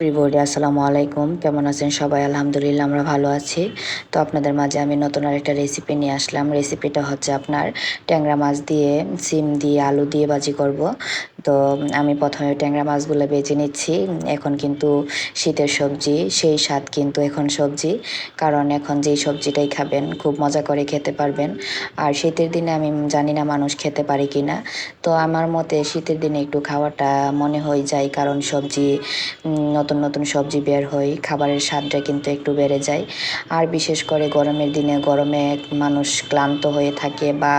প্রিবোর্ডে আসসালামু আলাইকুম। কেমন আছেন সবাই? আলহামদুলিল্লাহ, আমরা ভালো আছি। তো আপনাদের মাঝে আমি নতুন আরেকটা রেসিপি নিয়ে আসলাম। রেসিপিটা হচ্ছে আপনার ট্যাংরা মাছ দিয়ে, সিম দিয়ে, আলু দিয়ে বাজি করব। তো আমি প্রথমে ট্যাংরা মাছগুলো বেছে নিচ্ছি। এখন কিন্তু শীতের সবজি, সেই স্বাদ কিন্তু এখন সবজি, কারণ এখন যেই সবজিটাই খাবেন, খুব মজা করে খেতে পারবেন। আর শীতের দিনে আমি জানি না মানুষ খেতে পারে কি না তো আমার মতে শীতের দিনে একটু খাওয়াটা মনে হয়ে যায়, কারণ সবজি নতুন নতুন সবজি বের হয়, খাবারের স্বাদটা কিন্তু একটু বেড়ে যায়। আর বিশেষ করে গরমের দিনে গরমে মানুষ ক্লান্ত হয়ে থাকে বা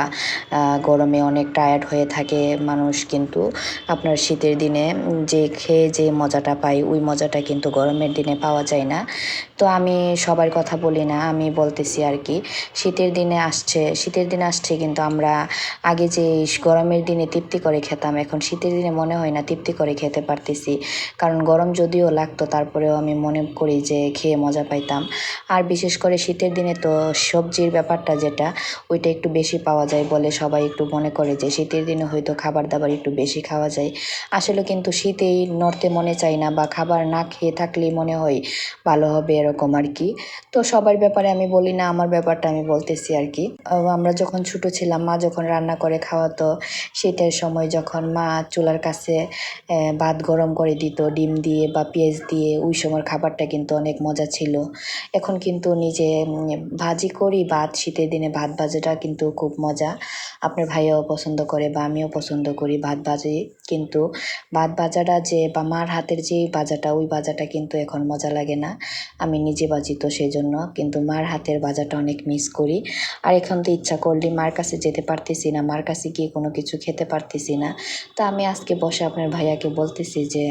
গরমে অনেক টায়ার্ড হয়ে থাকে, মানুষ কিন্তু আপনার শীতের দিনে যে খেয়ে যে মজাটা পাই, ওই মজাটা কিন্তু গরমের দিনে পাওয়া যায় না। তো আমি সবার কথা বলি না, আমি বলতেছি আর কি, শীতের দিনে আসছে, শীতের দিনে আসছে কিন্তু আমরা আগে যে গরমের দিনে তৃপ্তি করে খেতাম, এখন শীতের দিনে মনে হয় না তৃপ্তি করে খেতে পারতেছি। কারণ গরম যদিও লাগতো, তারপরেও আমি মনে করি যে খেয়ে মজা পাইতাম। আর বিশেষ করে শীতের দিনে তো সবজির ব্যাপারটা যেটা, ওইটা একটু বেশি পাওয়া যায় বলে সবাই একটু মনে করে যে শীতের দিনে হয়তো খাবার দাবার একটু বেশি খাওয়া যায়। আসলে কিন্তু শীতেই নড়তে মনে চাই না বা খাবার না খেয়ে থাকলেই মনে হয় ভালো হবে এরকম আর কি। তো সবার ব্যাপারে আমি বলি না, আমার ব্যাপারটা আমি বলতেছি আর কি। আমরা যখন ছোটো ছিলাম, মা যখন রান্না করে খাওয়াতো শীতের সময় যখন মা চুলার কাছে ভাত গরম করে দিত, ডিম দিয়ে বা পেঁয়াজ দিয়ে, ওই সময়ের খাবারটা কিন্তু অনেক মজা ছিল। এখন কিন্তু নিজে ভাজি করি, ভাত, শীতের দিনে ভাত ভাজাটা কিন্তু খুব মজা। আপনার ভাইও পছন্দ করে বা আমিও পছন্দ করি ভাত ভাজি। কিন্তু ভাত ভাজাটা যে বা মার হাতের যে ভাজাটা, ওই ভাজাটা কিন্তু এখন মজা লাগে না। আমি নিজে বাজি তো সেই জন্য কিন্তু মার হাতের ভাজাটা অনেক মিস করি। আর এখন তো ইচ্ছা করলে মার কাছে যেতে পারতেছি না, মার কাছে গিয়ে কোনো কিছু খেতে পারতেছি না। তা আমি আজকে বসে আপনার ভাইয়াকে বলতেছি যে,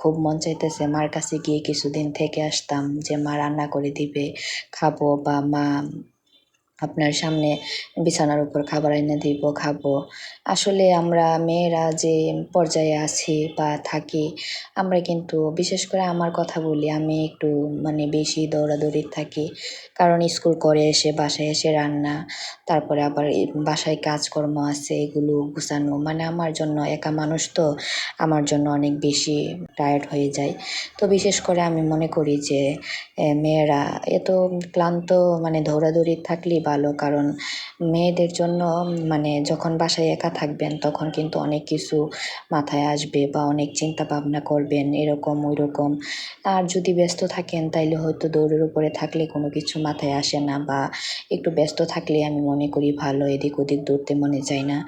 খুব মন চাইতেছে মার কাছে গিয়ে কিছুদিন থেকে আসতাম যে মা রান্না করে দিবে, খাব বা মা আপনার সামনে বিছানার উপর খাবার এনে দিব, খাব। আসলে আমরা মেয়েরা যে পর্যায়ে আছি বা থাকি, আমরা কিন্তু বিশেষ করে আমার কথা বলি, আমি একটু মানে বেশি দৌড়াদৌড়ি থাকি। কারণ স্কুল করে এসে বাসায় এসে রান্না, তারপরে আবার বাসায় কাজকর্ম আছে, এগুলো গুছানো। মানে আমার জন্য একা মানুষ তো, আমার জন্য অনেক বেশি টায়ার্ড হয়ে যায়। তো বিশেষ করে আমি মনে করি যে মেয়েরা এত ক্লান্ত মানে দৌড়াদৌড়ি থাকলেই ভালো। কারণ মেয়েদের জন্য মানে যখন বাসায় একা থাকবেন, তখন কিন্তু অনেক কিছু মাথায় আসবে বা অনেক চিন্তা ভাবনা করবেন, এরকম ওই রকম আর যদি ব্যস্ত থাকেন, তাইলে হয়তো দৌড়ের উপরে থাকলে কোনো কিছু মাথায় আসে না বা একটু ব্যস্ত থাকলে আমি মনে করি ভালো, এদিক ওদিক দৌড়তে মনে চায় না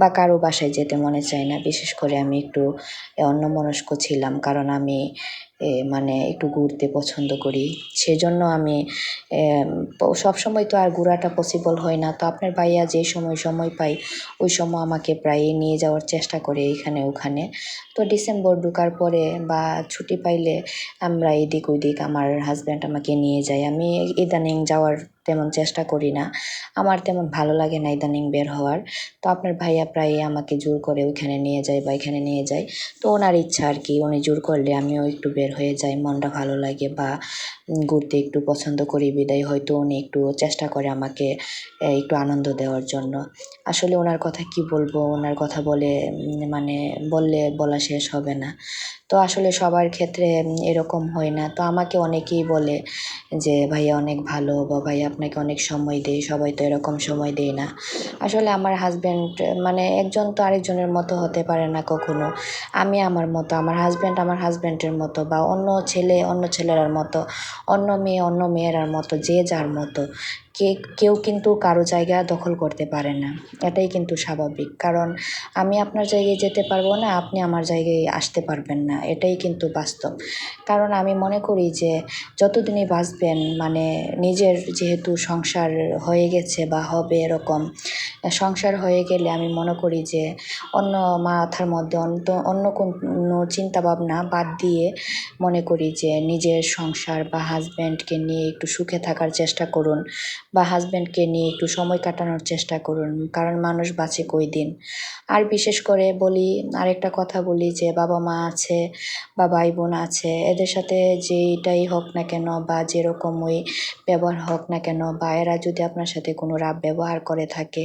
বা কারও বাসায় যেতে মনে চায় না। বিশেষ করে আমি একটু অন্যমনস্ক ছিলাম, কারণ আমি মানে একটু ঘুরতে পছন্দ করি। সেজন্য আমি সব সময় তো আর ঘোরাটা পসিবল হয় না। তো আপনার ভাইয়া যে সময় সময় পাই ওই সময় আমাকে প্রায় নিয়ে যাওয়ার চেষ্টা করে এখানে ওখানে। তো ডিসেম্বর ঢুকার পরে বা ছুটি পাইলে আমরা এদিক ওইদিক আমার হাজব্যান্ড আমাকে নিয়ে যায়। আমি ইদানিং যাওয়ার তেমন চেষ্টা করি না। আমার তেমন ভালো লাগে না ইদানিং বের হওয়ার। তো আপনার ভাইয়া প্রায় আমাকে জোর করে ওইখানে নিয়ে যায় বা এখানে নিয়ে যায়। তো ওনার ইচ্ছা আর কি, উনি জোর করলে আমিও একটু বের হয়ে যাই, মনটা ভালো লাগে বা ঘুরতে একটু পছন্দ করি বিদায়, হয়তো উনি একটু চেষ্টা করে আমাকে একটু আনন্দ দেওয়ার জন্য। আসলে ওনার কথা কি বলব? ওনার কথা বলে মানে বললে বলা শেষ হবে না। তো আসলে সবার ক্ষেত্রে এরকম হয় না। তো আমাকে অনেকেই বলে যে, ভাইয়া অনেক ভালো বা ভাই আপনাকে অনেক সময় দেয়। সবাই তো এরকম সময় দেয় না। আসলে আমার হাজব্যান্ড মানে একজন তো আরেকজনের মতো হতে পারে না কখনো। আমি আমার মতো, আমার হাজব্যান্ড আমার হাজব্যান্ডের মতো বা অন্য ছেলে অন্য ছেলেরার মতো, অন্য মেয়ে অন্য মেয়েরার মতো, যে যার মতো। কে, কেউ কিন্তু কারও জায়গা দখল করতে পারে না। এটাই কিন্তু স্বাভাবিক। কারণ আমি আপনার জায়গায় যেতে পারব না, আপনি আমার জায়গায় আসতে পারবেন না। এটাই কিন্তু বাস্তব। কারণ আমি মনে করি যে যতদিনই বাঁচবেন মানে নিজের যেহেতু সংসার হয়ে গেছে বা হবে এরকম সংসার হয়ে গেলে আমি মনে করি যে অন্য মাথার মধ্যে অন্য কোনো চিন্তাভাবনা বাদ দিয়ে মনে করি যে নিজের সংসার বা হাজব্যান্ডকে নিয়ে একটু সুখে থাকার চেষ্টা করুন বা হাজব্যান্ডকে নিয়ে একটু সময় কাটানোর চেষ্টা করুন, কারণ মানুষ বাঁচে কই দিন আর বিশেষ করে বলি, আরেকটা কথা বলি যে বাবা মা আছে বা ভাই বোন আছে, এদের সাথে যেইটাই হোক না কেন বা যেরকম ওই ব্যবহার হোক না কেন বা এরা যদি আপনার সাথে কোনো রাব ব্যবহার করে থাকে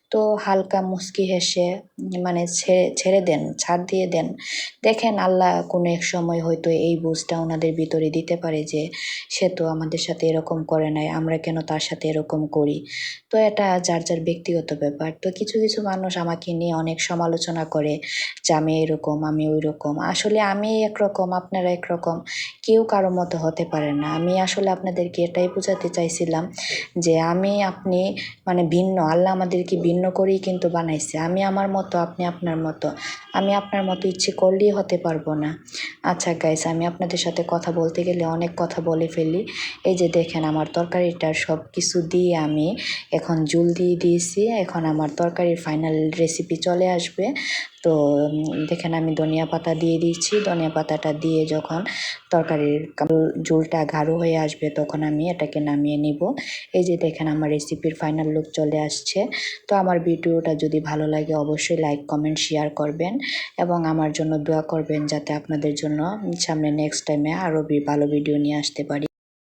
তো হালকা মুচকি হেসে মানে ছেড়ে ছেড়ে দেন, ছাড় দিয়ে দেন। দেখেন আল্লাহ কোনো এক সময় হয়তো এই বুঝটা ওনাদের ভিতরে দিতে পারে যে, সে তো আমাদের সাথে এরকম করে নাই, আমরা কেন তার সাথে এরকম করি? তো এটা যার যার ব্যক্তিগত ব্যাপার। তো কিছু কিছু মানুষ আমাকে নিয়ে অনেক সমালোচনা করে যে, আমি এরকম, আমি ওই রকম আসলে আমি একরকম, আপনারা একরকম, কেউ কারও মতো হতে পারে না। আমি আসলে আপনাদেরকে এটাই বোঝাতে চাইছিলাম যে, আমি আপনি মানে ভিন্ন, আল্লাহ আমাদেরকে ভিন্ন করেই কিন্তু বানাইছে। আমি আমার মতো, আপনি আপনার মতো। আমি আপনার মতো ইচ্ছে করলেই হতে পারব না। আচ্ছা গাইস আমি আপনাদের সাথে কথা বলতে গেলে অনেক কথা বলে ফেলি। এই যে দেখেন, আমার তরকারিটা সব কিছু দিয়ে আমি এখন জুল দিয়ে দিয়েছি। এখন আমার তরকারির ফাইনাল রেসিপি চলে আসবে। তো দেখেন আমি ধনিয়া পাতা দিয়ে দিয়েছি ধনিয়া পাতাটা দিয়ে যখন তরকারির ঝোলটা গাঢ় হয়ে আসবে তখন আমি এটাকে নামিয়ে নিব। এই যে দেখেন আমার রেসিপির ফাইনাল লুক চলে আসছে। তো আমার ভিডিওটা যদি ভালো লাগে অবশ্যই লাইক, কমেন্ট, শেয়ার করবেন এবং আমার জন্য দোয়া করবেন যাতে আপনাদের জন্য সামনে নেক্সট টাইমে আরও ভালো ভিডিও নিয়ে আসতে পারি।